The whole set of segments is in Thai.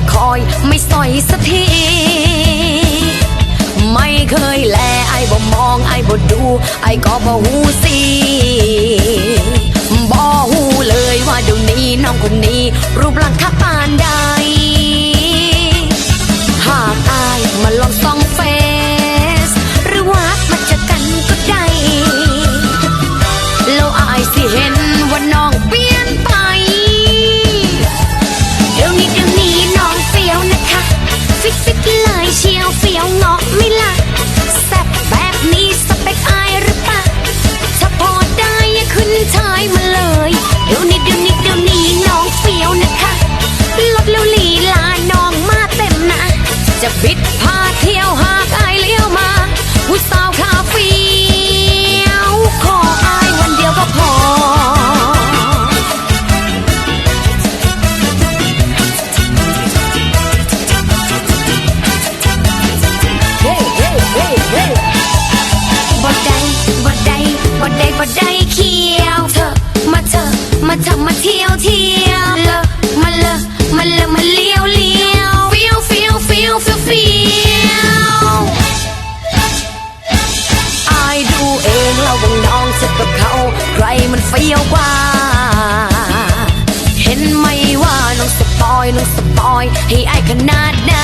่คอยไม่สอยสักทีไม่เคยแลไอ้บ่มองไอ้บ่ดูไอ้ก็บ่หูสิบ่หูเลยว่าเดี๋ยวนี้น้องคนนี้ รูปร่างคักปานใดหากอายมาลองส มันเฟี้ยวกว่า เห็นไหมว่าน้องสปอยน้องสปอย ให้อายขนาดไหน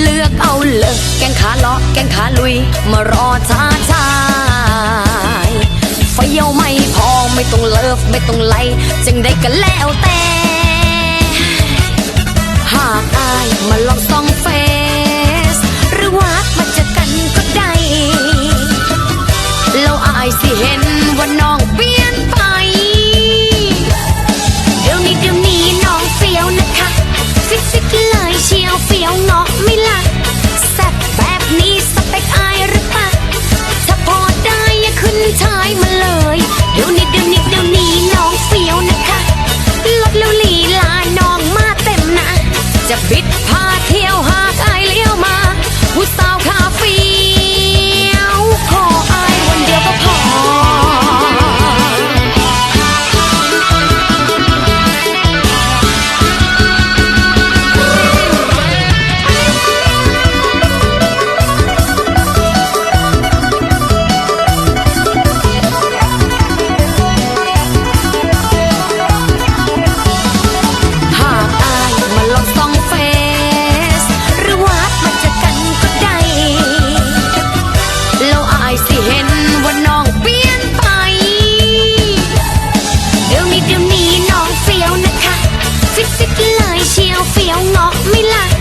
เลือกเอาเลยแกงขาเลาะแกงขาลุย มารอท้าทายเฟี้ยวไม่พอไม่ต้องเลิฟไม่ต้องไล่จึงได้กันแล้วแต่ หากอายมาลองส่อง ว่าน้อง ซิกซิกเลยเชียวเฟี้ยวเงาะไม่ละ